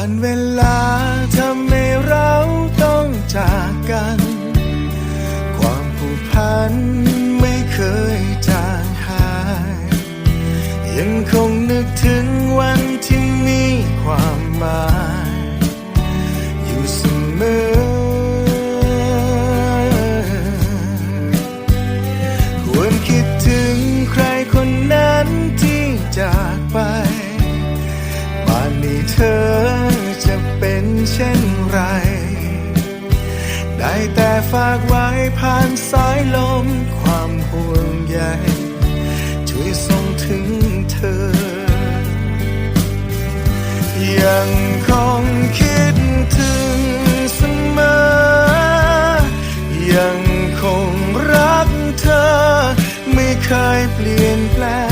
านเวลาทำให้เราต้องจากกัน ความผูกพันไม่เคยจางหาย ยังคงนึกถึงวันที่มีความหมาย อยู่เสมอ ควรคิดถึงใครคนนั้นที่จากไปป่านนี้เธอ เช่นไร ได้แต่ฝากไว้ผ่านสายลมความห่วงใยช่วยส่งถึงเธอ ยังคงคิดถึงเสมอ ยังคงรักเธอ ไม่เคยเปลี่ยนแปลง